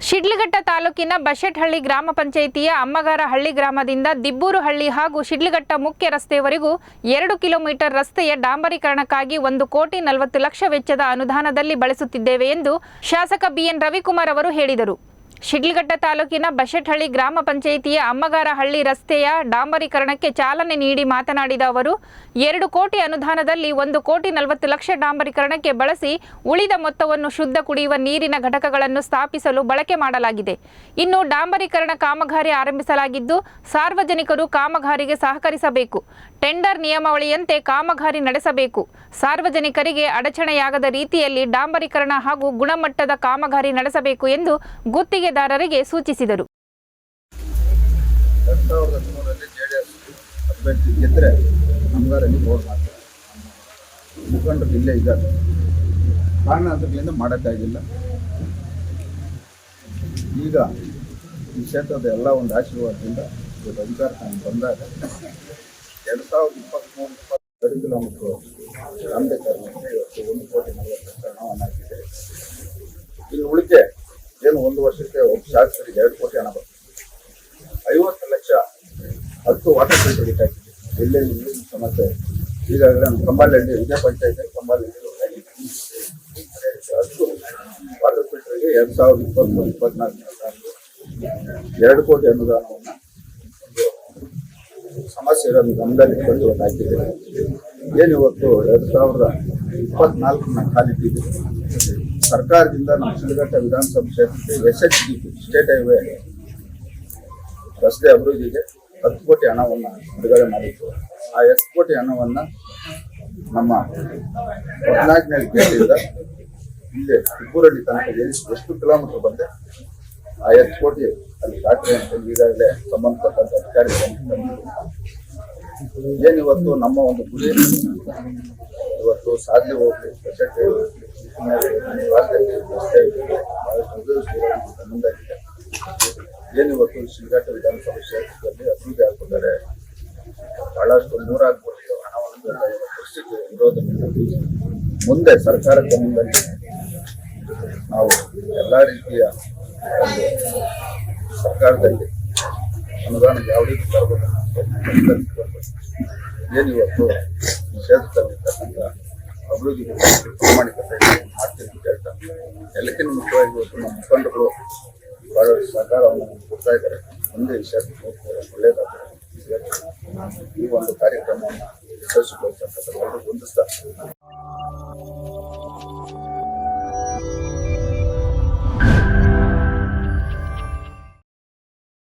ಶಿಡ್ಲಘಟ್ಟ ತಾಲೂಕಿನ ಬಶೆಟ್ಹಳ್ಳಿ ಗ್ರಾಮ ಪಂಚಾಯಿತಿಯ ಅಮ್ಮಗಾರ ಹಳ್ಳಿ ಗ್ರಾಮದಿಂದ ದಿಬ್ಬೂರು ಹಳ್ಳಿ ಹಾಗೂ ಶಿಡ್ಲಘಟ್ಟ ಮುಖ್ಯ ರಸ್ತೆಯವರೆಗೂ ಎರಡು ಕಿಲೋಮೀಟರ್ ರಸ್ತೆಯ ಡಾಂಬರೀಕರಣಕ್ಕಾಗಿ ಒಂದು ಕೋಟಿ ನಲವತ್ತು ಲಕ್ಷ ವೆಚ್ಚದ ಅನುದಾನದಲ್ಲಿ ಬಳಸುತ್ತಿದ್ದೇವೆ ಎಂದು ಶಾಸಕ ಬಿಎನ್ ರವಿಕುಮಾರ್ ಅವರು ಹೇಳಿದರು. ಶಿಡ್ಲಘಟ್ಟ ತಾಲೂಕಿನ ಬಶೆಟ್ಹಳ್ಳಿ ಗ್ರಾಮ ಪಂಚಾಯಿತಿಯ ಅಮ್ಮಗಾರಹಳ್ಳಿ ರಸ್ತೆಯ ಡಾಂಬರೀಕರಣಕ್ಕೆ ಚಾಲನೆ ನೀಡಿ ಮಾತನಾಡಿದ ಅವರು, ಎರಡು ಕೋಟಿ ಅನುದಾನದಲ್ಲಿ ಒಂದು ಕೋಟಿ ನಲವತ್ತು ಲಕ್ಷ ಡಾಂಬರೀಕರಣಕ್ಕೆ ಬಳಸಿ ಉಳಿದ ಮೊತ್ತವನ್ನು ಶುದ್ಧ ಕುಡಿಯುವ ನೀರಿನ ಘಟಕಗಳನ್ನು ಸ್ಥಾಪಿಸಲು ಬಳಕೆ ಮಾಡಲಾಗಿದೆ. ಇನ್ನು ಡಾಂಬರೀಕರಣ ಕಾಮಗಾರಿ ಆರಂಭಿಸಲಾಗಿದ್ದು, ಸಾರ್ವಜನಿಕರು ಕಾಮಗಾರಿಗೆ ಸಹಕರಿಸಬೇಕು. ಟೆಂಡರ್ ನಿಯಮಾವಳಿಯಂತೆ ಕಾಮಗಾರಿ ನಡೆಸಬೇಕು. ಸಾರ್ವಜನಿಕರಿಗೆ ಅಡಚಣೆಯಾಗದ ರೀತಿಯಲ್ಲಿ ಡಾಂಬರೀಕರಣ ಹಾಗೂ ಗುಣಮಟ್ಟದ ಕಾಮಗಾರಿ ನಡೆಸಬೇಕು ಎಂದು ಗುತ್ತಿಗೆದಾರರಿಗೆ ಸೂಚಿಸಿದರು. ಮುಖಂಡರು ಇಲ್ಲೇ ಇದ್ದಾರೆ. ಮಾಡೋಕ್ಕಾಗಿಲ್ಲ ಈಗ ಈ ಕ್ಷೇತ್ರದ ಎಲ್ಲ ಒಂದು ಆಶೀರ್ವಾದದಿಂದ ಇವತ್ತು ಬಂದಾಗ ಎರಡು ಸಾವಿರದ ಇಪ್ಪತ್ತ್ಮೂರು ಇಪ್ಪತ್ತೆರಡು ಕಿಲೋಮೀಟ್ರ್ ಅಂಬೇಡ್ಕರ್ ಇವತ್ತು ಒಂದು ಕೋಟಿ ನಲವತ್ತು ಲಕ್ಷ ಹಣವನ್ನು ಹಾಕಿದೆ. ಇಲ್ಲಿ ಉಳಿಕೆ ವರ್ಷಕ್ಕೆ ಒಬ್ಬ ಶಾಸಕರಿಗೆ ಎರಡು ಕೋಟಿ ಹಣ ಬರ್ತದೆ. ಐವತ್ತು ಲಕ್ಷ ಹತ್ತು ವಾಟರ್ ಫಿಲ್ಟರ್ ಹಾಕಿದೆ ಎಲ್ಲೆಲ್ಲಿ ನೀರಿನ ಸಮಸ್ಯೆ ಈಗಾಗಲೇ ನಮ್ಮ ಕಂಬಾಲಹಳ್ಳಿ ವಿಜಯ ಪಂಚಾಯತ್ ಕಂಬಾಲಹಳ್ಳಿ ಹತ್ತು ವಾಟರ್ ಫಿಲ್ಟರ್ಗೆ ಎರಡು ಸಾವಿರದ ಇಪ್ಪತ್ತ್ಮೂರು ಇಪ್ಪತ್ನಾಲ್ಕು ಎರಡು ಕೋಟಿ ಅನುದಾನವನ್ನು ಸಮಸ್ಯೆ ಇರೋದು ಗಮನದಲ್ಲಿ ಬಂದು ಹಾಕಿದ್ದೇವೆ. ಎರಡು ಸಾವಿರದ ಖಾಲಿ ಕಾಲಿಟ್ಟಿದೆ ಸರ್ಕಾರದಿಂದ ನಮ್ಮ ಶಿಲಘಟ್ಟ ವಿಧಾನಸಭಾ ಕ್ಷೇತ್ರಕ್ಕೆ S H D state highway ರಸ್ತೆ ಅಭಿವೃದ್ಧಿಗೆ ಹತ್ತು ಕೋಟಿ ಹಣವನ್ನು ಬಿಡುಗಡೆ ಮಾಡಿತ್ತು. ಆ ಹತ್ತು ಕೋಟಿ ಹಣವನ್ನು ನಮ್ಮ ಹದಿನಾಲ್ಕನೇ ಕೇಳಿದ ಇಲ್ಲಿ ಇಬ್ಬರಲ್ಲಿ ತನಕ ಎಷ್ಟು ಕಿಲೋಮೀಟರ್ ಬಂದೆ, ಆ ಹತ್ತು ಕೋಟಿ ಅಲ್ಲಿ ದಾಖಲೆ ಅಂತ ಈಗಾಗಲೇ ಸಂಬಂಧಪಟ್ಟಂತ ಅಧಿಕಾರಿಗಳನ್ನು ಏನಿವತ್ತು ನಮ್ಮ ಒಂದು ಗುರಿ, ಇವತ್ತು ಸಾಧನೆ ಹೋಗ್ಲಿ ಮುಂದಾಗಿದೆ ಏನು ಇವತ್ತು ಶಿಲ್ಘಟ್ಟ ವಿಧಾನಸಭಾ ಕ್ಷೇತ್ರದಲ್ಲಿ ಅಭಿವೃದ್ಧಿ ಆಗ್ತಿದ್ದಾರೆ ಬಹಳಷ್ಟು ನೂರಾರು ಕೋಟಿ ಹಣವನ್ನು ಪರಿಸ್ಥಿತಿ ವಿರೋಧದಿಂದ ಮುಂದೆ ಸರ್ಕಾರ ಮುಂದಲ್ಲಿ ನಾವು ಎಲ್ಲ ರೀತಿಯ ಸರ್ಕಾರದಲ್ಲಿ ಅನುದಾನ ಯಾವ ರೀತಿ ತರಬೇಕು ಏನು ಇವತ್ತು ಈ ಕ್ಷೇತ್ರದಲ್ಲಿರ್ತಕ್ಕಂಥ ಅಭಿವೃದ್ಧಿ ಪ್ರಾಮಾಣಿಕ ಪ್ರಯತ್ನ ಮಾಡ್ತೀನಿ. ಅಂತ ಎಲ್ಲಕ್ಕಿಂತ ಮುಖ್ಯವಾಗಿ ಇವತ್ತು ನಮ್ಮ ಮುಖಂಡಗಳು ಬಹಳ ಸಹಕಾರವನ್ನು ಕೊಡ್ತಾ ಇದ್ದಾರೆ. ಮುಂದೆ ವಿಷಯ ಒಳ್ಳೆಯದಾಗ್ತದೆ ಈ ಒಂದು ಕಾರ್ಯಕ್ರಮವನ್ನು ಯಶಸ್ವಿಗೊಳಿಸತಕ್ಕಂಥ ಹೊಂದಿಸ್ತಾ